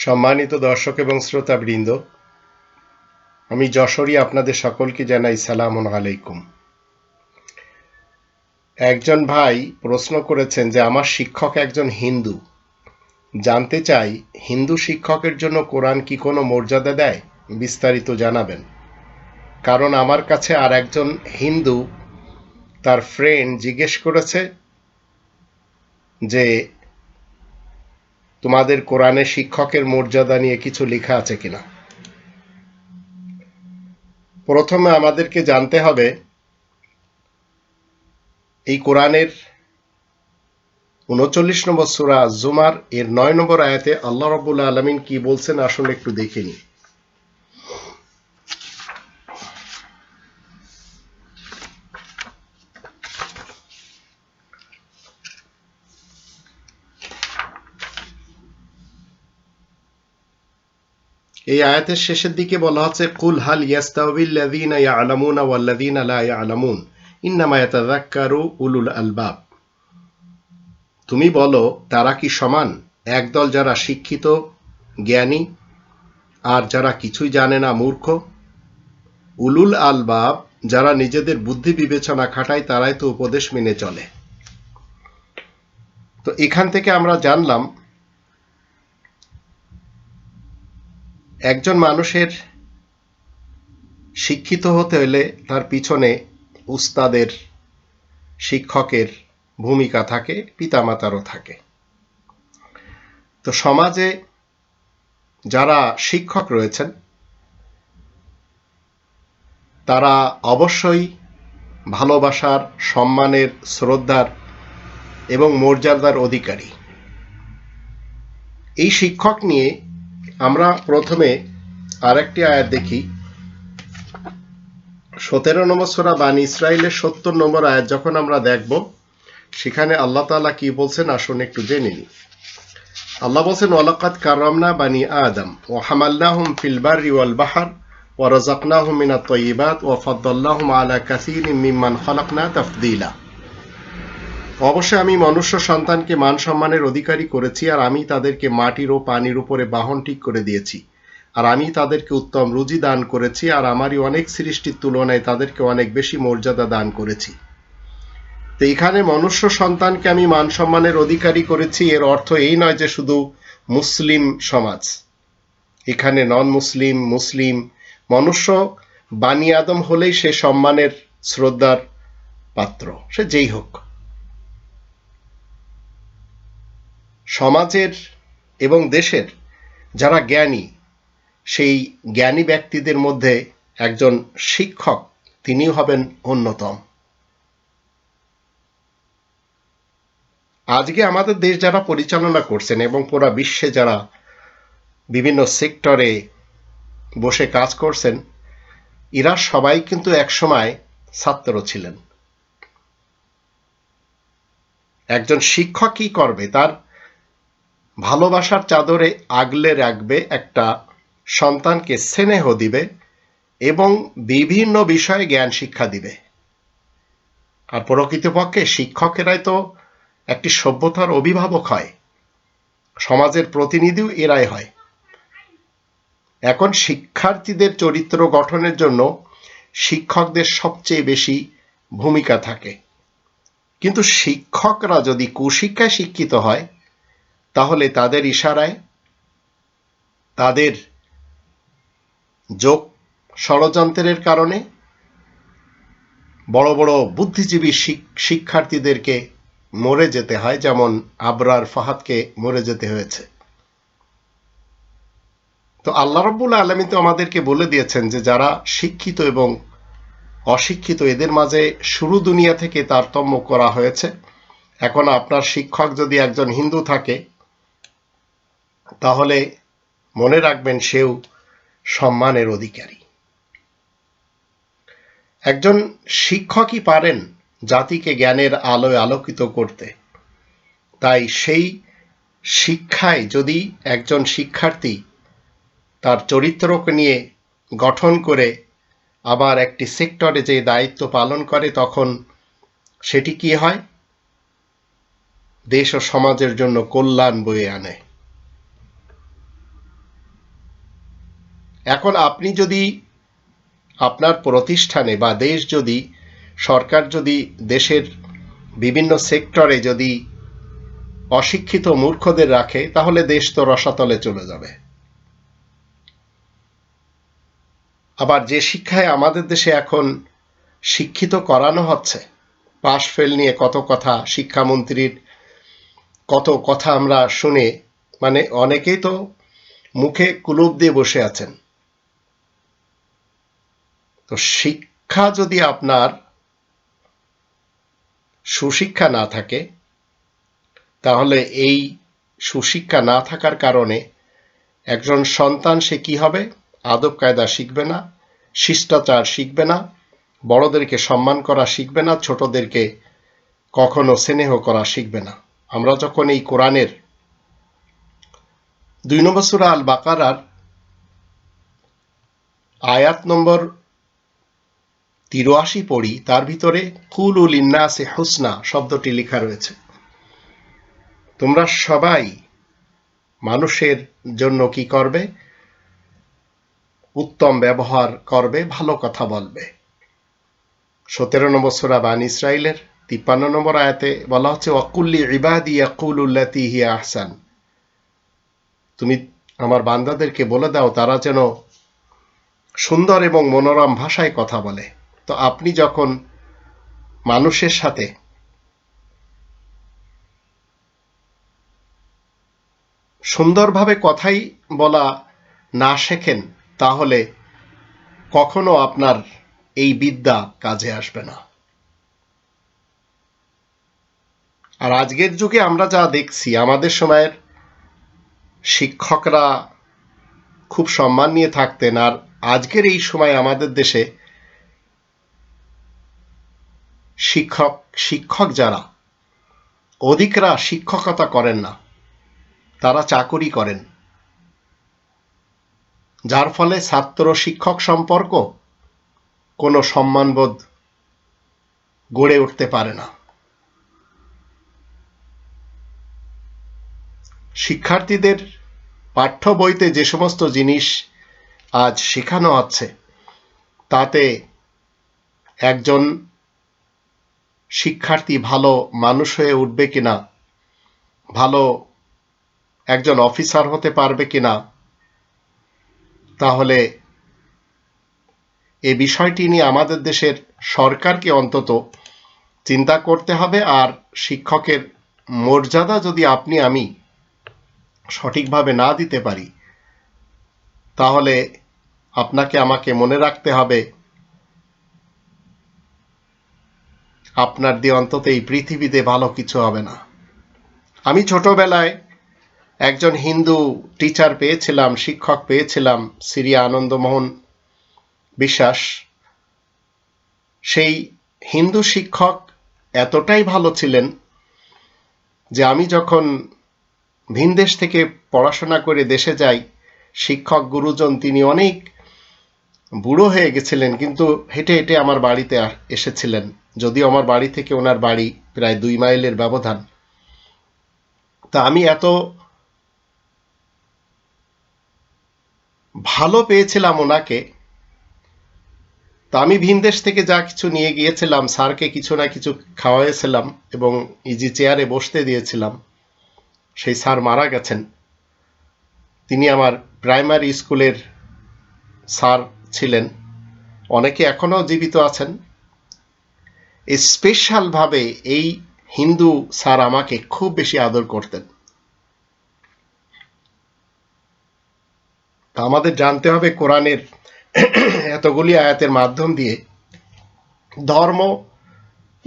সম্মানিত দর্শক এবং শ্রোতাবৃন্দ, আমি যশোরী আপনাদের সকলকে জানাই সালাম আলাইকুম। একজন ভাই প্রশ্ন করেছেন যে, আমার শিক্ষক একজন হিন্দু। জানতে চাই, হিন্দু শিক্ষকের জন্য কোরআন কি কোনো মর্যাদা দেয়? বিস্তারিত জানাবেন। কারণ আমার কাছে আর একজন হিন্দু তার ফ্রেন্ড জিজ্ঞেস করেছে যে তোমাদের কোরআনে শিক্ষকের মর্যাদা নিয়ে কিছু লেখা আছে কিনা? প্রথমে আমাদেরকে জানতে হবে, এই কোরআনের উনচল্লিশ নম্বর সুরা জুমার এর নয় নম্বর আয়াতে আল্লাহ রবুল্লা আলমিন কি বলছেন আসলে একটু দেখে নিই। এই আয়াতের শেষের দিকে বলা হচ্ছে, কুল হাল ইয়াস্তাউবিল্লাযীনা ইয়ালামুনা ওয়াল্লাযীনা লা ইয়ালামুন। ইন্নামা ইয়াতাযাক্কারু উলুল আলবাব। তুমি বলো, তারা কি সমান? একদল যারা শিক্ষিত, জ্ঞানী, আর যারা কিছুই জানে না, মূর্খ? উলুল আলবাব যারা নিজেদের বুদ্ধি বিবেচনা খাটায়, তারাই তো উপদেশ মেনে চলে। তো এখান থেকে আমরা জানলাম একজন মানুষের শিক্ষিত হতে হলে তার পিছনে উস্তাদের, শিক্ষকের ভূমিকা থাকে, পিতামাতারও থাকে। তো সমাজে যারা শিক্ষক রয়েছেন, তারা অবশ্যই ভালোবাসার, সম্মানের, শ্রদ্ধার এবং মর্যাদার অধিকারী। এই শিক্ষক নিয়ে আমরা প্রথমে আরেকটি আয়াত দেখি। সতেরো নম্বর সোরা বানী ইসরায়েলের সত্তর নম্বর আয়াত যখন আমরা দেখব, সেখানে আল্লাহ তালা কি বলছেন? আসুন একটু জেনে নিই। আল্লাহ বলছেন ওয়ালাকাত কারামনা বানি আদম, ও হামাল্লাহুম ফিলবার ওয়াল বাহার ও রাজাকনাহুম মিনা তৈবাত ও ফদ্দাল্লাহুম আলা কাসির মিম্মান খলাকনা তফদিলা। অবশ্যই আমি মনুষ্য সন্তানকে মান সম্মানের অধিকারী করেছি, আর আমি তাদেরকে মাটির ও পানির উপরে বাহন ঠিক করে দিয়েছি। আর আমি তাদেরকে উত্তম রুজি দান করেছি, আর আমারই অনেক সৃষ্টির তুলনায় তাদেরকে অনেক বেশি মর্যাদা দান করেছি। তো এখানে মনুষ্য সন্তানকে আমি মান সম্মানের অধিকারী করেছি, এর অর্থ এই নয় যে শুধু মুসলিম সমাজ। এখানে নন মুসলিম মুসলিম, মনুষ্য বানি আদম হলেই সে সম্মানের শ্রদ্ধার পাত্র, সে যেই হোক। সমাজের এবং দেশের যারা জ্ঞানী, সেই জ্ঞানী ব্যক্তিদের মধ্যে একজন শিক্ষক তিনি হবেন অন্যতম। আজকে আমাদের দেশ যারা পরিচালনা করছেন এবং পুরা বিশ্বে যারা বিভিন্ন সেক্টরে বসে কাজ করছেন, এরা সবাই কিন্তু একসময় ছাত্র ছিলেন। একজন শিক্ষক কি করবে? তার ভালোবাসার চাদরে আগলে রাখবে একটা সন্তানকে স্নেহ দিবে এবং বিভিন্ন বিষয়ে জ্ঞান শিক্ষা দিবে। আর প্রকৃতপক্ষে শিক্ষকেরাই তো একটি সভ্যতার অভিভাবক হয়, সমাজের প্রতিনিধিও এরাই হয়। এখন শিক্ষার্থীদের চরিত্র গঠনের জন্য শিক্ষকদের সবচেয়ে বেশি ভূমিকা থাকে। কিন্তু শিক্ষকরা যদি কুশিক্ষায় শিক্ষিত হয় তাহলে তাদের ইশারায়, তাদের যোগ ষড়যন্ত্রের কারণে বড় বড় বুদ্ধিজীবী শিক্ষার্থীদেরকে মরে যেতে হয়, যেমন আবরার ফাহাদকে মরে যেতে হয়েছে। তো আল্লাহ রব্বুল আলমী তো আমাদেরকে বলে দিয়েছেন যে যারা শিক্ষিত এবং অশিক্ষিত, এদের মাঝে শুরু দুনিয়া থেকে তারতম্য করা হয়েছে। এখন আপনার শিক্ষক যদি একজন হিন্দু থাকে তাহলে মনে রাখবেন সেও সম্মানের অধিকারী। একজন শিক্ষকই পারেন জাতিকে জ্ঞানের আলোয় আলোকিত করতে। তাই সেই শিক্ষায় যদি একজন শিক্ষার্থী তার চরিত্রকে নিয়ে গঠন করে আবার একটি সেক্টরে যে দায়িত্ব পালন করে, তখন সেটি কি হয়? দেশ ও সমাজের জন্য কল্যাণ বয়ে আনে। এখন আপনি যদি আপনার প্রতিষ্ঠানে বা দেশ যদি, সরকার যদি, দেশের বিভিন্ন সেক্টরে যদি অশিক্ষিত মূর্খদের রাখে, তাহলে দেশ তো রসাতলে চলে যাবে। আবার যে শিক্ষায় আমাদের দেশে এখন শিক্ষিত করানো হচ্ছে, পাশ ফেল নিয়ে কত কথা শিক্ষামন্ত্রীর কত কথা আমরা শুনে মানে অনেকেই তো মুখে কুলুপ দিয়ে বসে আছেন। তো শিক্ষা যদি আপনার সুশিক্ষা না থাকে, তাহলে এই সুশিক্ষা না থাকার কারণে একজন সন্তান সে কি হবে? আদব কায়দা শিখবে না, শিষ্টাচার শিখবে না, বড়দেরকে সম্মান করা শিখবে না, ছোটদেরকে কখনো স্নেহ করা শিখবে না। আমরা যখন এই কোরআনের দুই নম্বর সুরা আল বাকারার আয়াত নম্বর তিরাশি পড়ি, তার ভিতরে কুল উল ইন্নাসে হুসনা শব্দটি লেখা রয়েছে। তোমরা সবাই মানুষের জন্য কি করবে? উত্তম ব্যবহার করবে, ভালো কথা বলবে। সতেরো নম্বর সুরা বান ইসরায়েলের তিপ্পান্ন নম্বর আয়াতে বলা হচ্ছে অকুল্লি ইবাদি ইয়াকুল উল্লাতি হিয়া আহসান। তুমি আমার বান্দাদেরকে বলে দাও, তারা যেন সুন্দর এবং মনোরম ভাষায় কথা বলে। তো আপনি যখন মানুষের সাথে সুন্দরভাবে কথাই বলা না শেখেন, তাহলে কখনো আপনার এই বিদ্যা কাজে আসবে না। আর আজকের যুগে আমরা যা দেখছি, আমাদের সময়ের শিক্ষকরা খুব সম্মান নিয়ে থাকতেন, আর আজকের এই সময় আমাদের দেশে শিক্ষক শিক্ষক যারা, অধিকরা শিক্ষকতা করেন না, তারা চাকুরি করেন। যার ফলে ছাত্র শিক্ষক সম্পর্ক কোনো সম্মানবোধ গড়ে উঠতে পারে না। শিক্ষার্থীদের পাঠ্য বইতে যে সমস্ত জিনিস আজ শেখানো হচ্ছে তাতে একজন শিক্ষার্থী ভালো মানুষ হয়ে উঠবে কিনা? ভালো একজন অফিসার হতে পারবে কিনা? তাহলে এ বিষয়টি নিয়ে আমাদের দেশের সরকারকে অন্তত চিন্তা করতে হবে, আর শিক্ষকের মর্যাদা যদি আপনি, আমি সঠিকভাবে না দিতে পারি, তাহলে আপনাকে আমাকে মনে রাখতে হবে আপনার দিয়ে অন্তত এই পৃথিবীতে ভালো কিছু হবে না। আমি ছোটবেলায় একজন হিন্দু টিচার পেয়েছিলাম, শিক্ষক পেয়েছিলাম সিরিয়া আনন্দমোহন বিশ্বাস। সেই হিন্দু শিক্ষক এতটাই ভালো ছিলেন যে আমি যখন ভিনদেশ থেকে পড়াশোনা করে দেশে যাই, শিক্ষক গুরুজন তিনি অনেক বুড়ো হয়ে গেছিলেন, কিন্তু হেঁটে হেঁটে আমার বাড়িতে এসেছিলেন। যদিও আমার বাড়ি থেকে ওনার বাড়ি প্রায় দুই মাইলের ব্যবধান। তা আমি এত ভালো পেয়েছিলাম ওনাকে, তা আমি ভিনদেশ থেকে যা কিছু নিয়ে গিয়েছিলাম, স্যারকে কিছু না কিছু খাওয়াইছিলাম এবং ইজি চেয়ারে বসতে দিয়েছিলাম, সেই স্যার মারা গেছেন। তিনি আমার প্রাইমারি স্কুলের স্যার ছিলেন। অনেকে এখনও জীবিত আছেন। স্পেশালভাবে এই হিন্দু স্যার আমাকে খুব বেশি আদর করতেন। আমাদের জানতে হবে কোরআনের এতগুলি আয়াতের মাধ্যম দিয়ে ধর্ম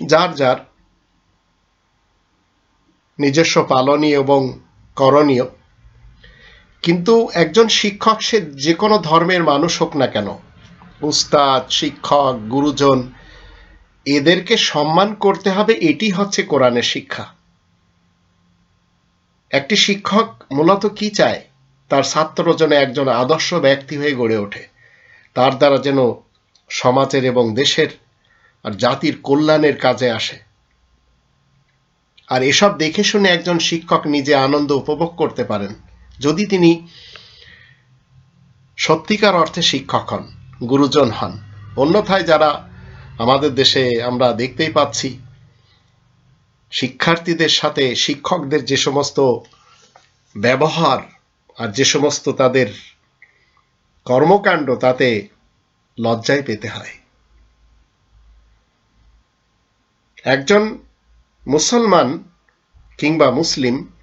যার যার নিজস্ব পালনীয় এবং করণীয়। কিন্তু একজন শিক্ষক সে যে কোনো ধর্মের মানুষ হোক না কেন, উস্তাদ, শিক্ষক, গুরুজন এদেরকে সম্মান করতে হবে, এটি হচ্ছে কোরআনের শিক্ষা। একটি শিক্ষক মূলত কি চায়? তার ছাত্র যেন একজন আদর্শ ব্যক্তি হয়ে গড়ে ওঠে। তার দ্বারা যেন সমাজের এবং দেশের আর জাতির কল্যাণের কাজে আসে। আর এসব দেখে শুনে একজন শিক্ষক নিজে আনন্দ উপভোগ করতে পারেন, যদি তিনি সত্যিকার অর্থে শিক্ষক হন, গুরুজন হন। অন্যথায় যারা আমাদের দেশে আমরা দেখতেই পাচ্ছি, শিক্ষার্থীদের সাথে শিক্ষকদের যে সমস্ত ব্যবহার আর যে সমস্ত তাদের কর্মকাণ্ড, তাতে লজ্জায় পেতে হয়। একজন মুসলমান কিংবা মুসলিম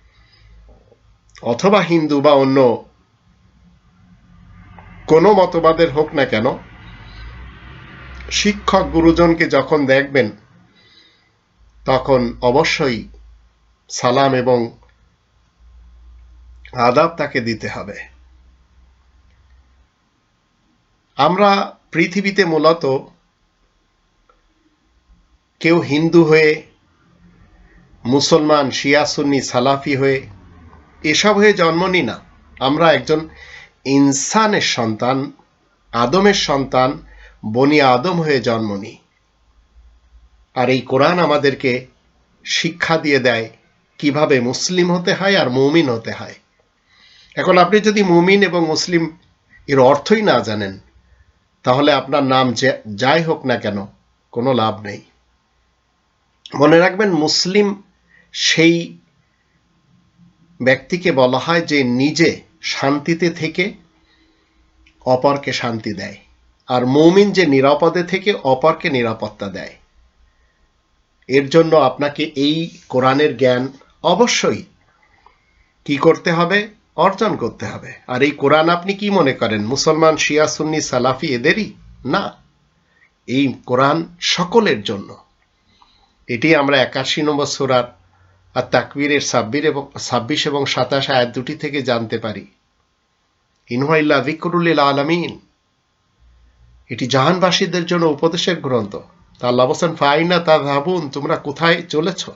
অথবা হিন্দু বা অন্য কোনো মতবাদের হোক না কেন শিক্ষক গুরুজনকে যখন দেখবেন, তখন অবশ্যই সালাম এবং আদাব তাকে দিতে হবে। আমরা পৃথিবীতে মূলত কেউ হিন্দু হয়ে, মুসলমান, শিয়া, সুন্নি, সালাফি হয়ে এসব হয়ে জন্ম নিই না। আমরা একজন ইনসানের সন্তান, আদমের সন্তান বনি আদম হয়ে জন্ম নিই। আর এই কোরআন আমাদেরকে শিক্ষা দিয়ে দেয় কীভাবে মুসলিম হতে হয় আর মুমিন হতে হয়। এখন আপনি যদি মুমিন এবং মুসলিম এর অর্থই না জানেন, তাহলে আপনার নাম যাই হোক না কেন, কোনো লাভ নেই। মনে রাখবেন, মুসলিম সেই ব্যক্তিকে বলা হয় যে নিজে শান্তিতে থেকে অপরকে শান্তি দেয়। আর মৌমিন যে নিরাপদে থেকে অপরকে নিরাপত্তা দেয়। এর জন্য আপনাকে এই কোরআনের জ্ঞান অবশ্যই কি করতে হবে? অর্জন করতে হবে। আর এই কোরআন আপনি কি মনে করেন? মুসলমান, শিয়া, সুন্নি, সালাফি এদেরই? না। এই কোরআন সকলের জন্য। এটি আমরা একাশি নম্বর সুরার আর তাকবীরের ছাব্বির এবং ছাব্বিশ এবং সাতাশ আয়াত দুটি থেকে জানতে পারি। ইনহাইল্লা জিকরুল্লিল আলমিন। এটি জাহানবাসীদের জন্য উপদেশের গ্রন্থ। তা আল্লাহ বলছেন, ফাইনা তা ভাবুন তোমরা কোথায় চলেছ?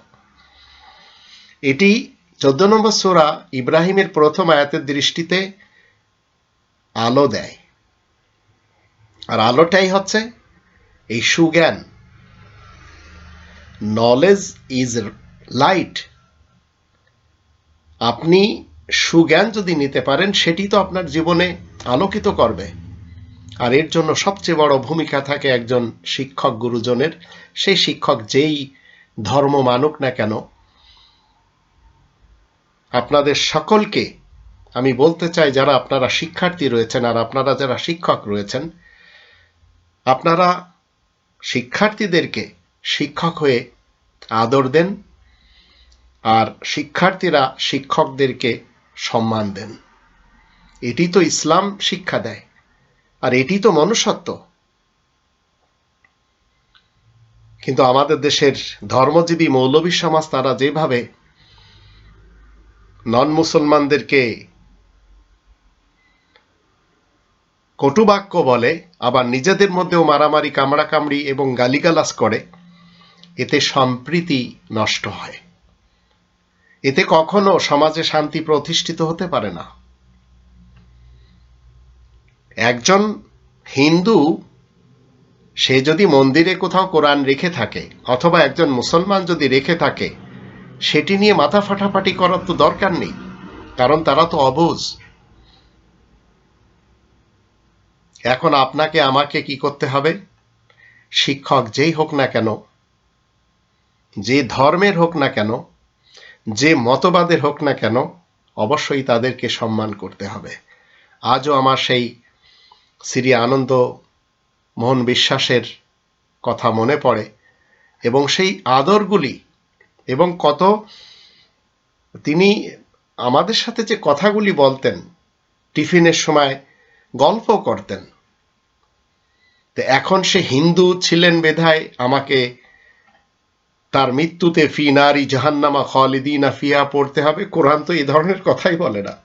এটি চোদ্দ নম্বর সোরা ইব্রাহিমের প্রথম আয়াতের দৃষ্টিতে আলো দেয়। আর আলোটাই হচ্ছে এই সুজ্ঞান। নলেজ ইজ লাইট আপনি সুজ্ঞান যদি নিতে পারেন, সেটি তো আপনার জীবনে আলোকিত করবে। আর এর জন্য সবচেয়ে বড় ভূমিকা থাকে একজন শিক্ষক গুরুজনের। সেই শিক্ষক যেই ধর্ম মানুক না কেন, আপনাদের সকলকে আমি বলতে চাই, যারা আপনারা শিক্ষার্থী রয়েছেন আর আপনারা যারা শিক্ষক রয়েছেন, আপনারা শিক্ষার্থীদেরকে শিক্ষক হয়ে আদর দেন আর শিক্ষার্থীরা শিক্ষকদেরকে সম্মান দেন। এটি তো ইসলাম শিক্ষা দেয়। আর এটি তো মনুষ্যত্ব। কিন্তু আমাদের দেশের ধর্মজীবী মৌলবী সমাজ তারা যেভাবে নন মুসলমানদেরকে কটুবাক্য বলে, আবার নিজেদের মধ্যেও মারামারি, কামড়াকামড়ি এবং গালিগালাস করে, এতে সম্প্রীতি নষ্ট হয়। এতে কখনো সমাজে শান্তি প্রতিষ্ঠিত হতে পারে না। একজন হিন্দু, সে যদি মন্দিরে কোথাও কোরআন রেখে থাকে, অথবা একজন মুসলমান যদি রেখে থাকে, সেটি নিয়ে মাথা ফাটাফাটি করার তো দরকার নেই, কারণ তারা তো অবুঝ। এখন আপনাকে, আমাকে কি করতে হবে? শিক্ষক যেই হোক না কেন, যে ধর্মের হোক না কেন, যে মতবাদের হোক না কেন, অবশ্যই তাদেরকে সম্মান করতে হবে। আজও আমার সেই শ্রী আনন্দ মোহন বিশ্বাসের কথা মনে পড়ে এবং সেই আদরগুলি এবং কত তিনি আমাদের সাথে যে কথাগুলি বলতেন, টিফিনের সময় গল্প করতেন। তো এখন সে হিন্দু ছিলেন বেধায়, আমাকে তার মৃত্যুতে ফি নারী জাহান্নামা খালিদিনা ফিয়া পড়তে হবে, কোরআন তো এই ধরনের কথাই বলে না।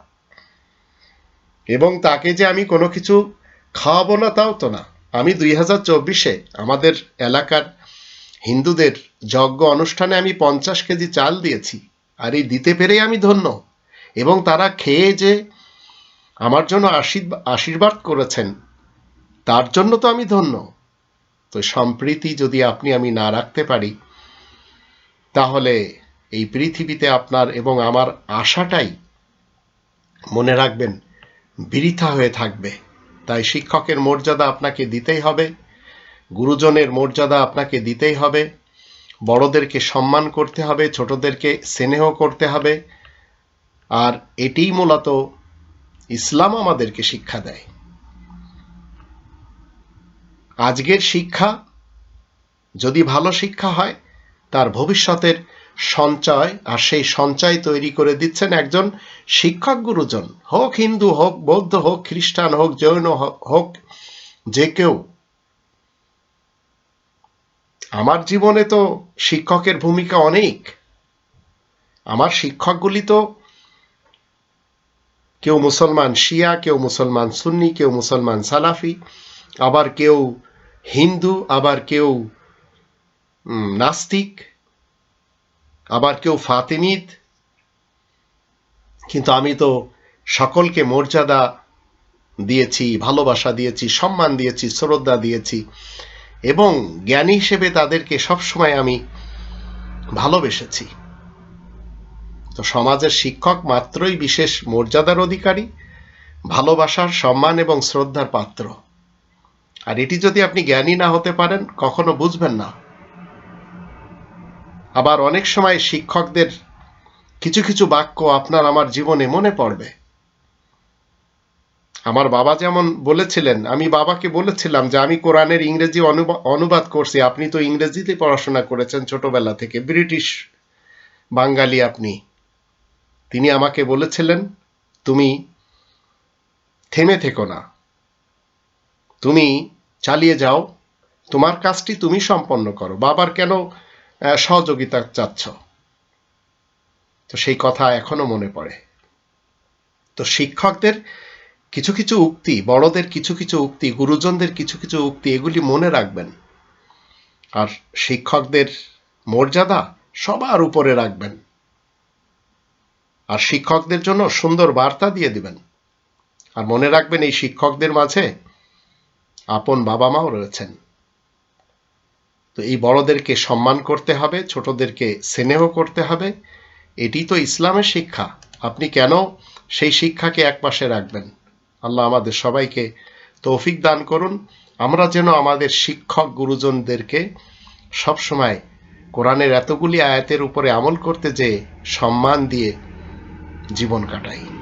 এবং তাকে যে আমি কোনো কিছু খাওয়াবো না, তাও তো না। আমি দুই হাজার চব্বিশে আমাদের এলাকার হিন্দুদের যজ্ঞ অনুষ্ঠানে আমি পঞ্চাশ কেজি চাল দিয়েছি, আর এই দিতে পেরেই আমি ধন্য। এবং তারা খেয়ে যে আমার জন্য আশীর্বাদ করেছেন, তার জন্য তো আমি ধন্য। তো সম্প্রীতি যদি আপনি আমি না রাখতে পারি, তাহলে এই পৃথিবীতে আপনার এবং আমার আশাটাই মনে রাখবেন বৃথা হয়ে থাকবে। তাই শিক্ষকের মর্যাদা আপনাকে দিতেই হবে, গুরুজনের মর্যাদা আপনাকে দিতেই হবে, বড়দেরকে সম্মান করতে হবে, ছোটদেরকে স্নেহ করতে হবে, আর এটিই মূলত ইসলাম আমাদেরকে শিক্ষা দেয়। আজকের শিক্ষা যদি ভালো শিক্ষা হয়, তার ভবিষ্যতের সঞ্চয়, আর সেই সঞ্চয় তৈরি করে দিচ্ছেন একজন শিক্ষক গুরুজন, হোক হিন্দু হোক, বৌদ্ধ হোক, খ্রিস্টান হোক, জৈন হোক যে কেউ। আমার জীবনে তো শিক্ষকের ভূমিকা অনেক। আমার শিক্ষকগুলি তো কেউ মুসলমান শিয়া, কেউ মুসলমান সুন্নি, কেউ মুসলমান সালাফি, আবার কেউ হিন্দু, আবার কেউ নাস্তিক। আবার কেউ ফাতিমিদ কিন্তু আমি তো সকলকে মর্যাদা দিয়েছি, ভালোবাসা দিয়েছি, সম্মান দিয়েছি, শ্রদ্ধা দিয়েছি এবং জ্ঞানী হিসেবে তাদেরকে সবসময় আমি ভালোবেসেছি। তো সমাজের শিক্ষক মাত্রই বিশেষ মর্যাদার অধিকারী, ভালোবাসার সম্মান এবং শ্রদ্ধার পাত্র। আর এটি যদি আপনি জ্ঞানী না হতে পারেন, কখনো বুঝবেন না। আবার অনেক সময় শিক্ষকদের কিছু কিছু বাক্য আপনার আমার জীবনে মনে পড়বে। আমার বাবা যেমন বলেছিলেন, আমি বাবাকে বলেছিলাম যে আমি কোরআনের ইংরেজি অনুবাদ করছি, আপনি তো ইংরেজিতে পড়াশোনা করেছেন ছোটবেলা থেকে, ব্রিটিশ বাঙালি আপনি। তিনি আমাকে বলেছিলেন, তুমি থেমে থেকো না। তুমি চালিয়ে যাও, তোমার কাজটি তুমি সম্পন্ন করো। বাবার কেন সহযোগিতা চাচ্ছ। তো সেই কথা এখনও মনে পড়ে। তো শিক্ষকদের কিছু কিছু উক্তি, বড়দের কিছু কিছু উক্তি, গুরুজনদের কিছু কিছু উক্তি, এগুলি মনে রাখবেন। আর শিক্ষকদের মর্যাদা সবার উপরে রাখবেন। আর শিক্ষকদের জন্য সুন্দর বার্তা দিয়ে দিবেন। আর মনে রাখবেন, এই শিক্ষকদের মাঝে আপন বাবা মাও রয়েছেন। তো এই বড়দেরকে সম্মান করতে হবে, ছোটদেরকে স্নেহ করতে হবে। এটি তো ইসলামের শিক্ষা। আপনি কেন সেই শিক্ষাকে এক পাশে রাখবেন? আল্লাহ আমাদের সবাইকে তৌফিক দান করুন। আমরা যেন আমাদের শিক্ষক গুরুজনদেরকে সবসময় কোরআনের এতগুলি আয়াতের উপরে আমল করতে যে সম্মান দিয়ে জীবন কাটাই।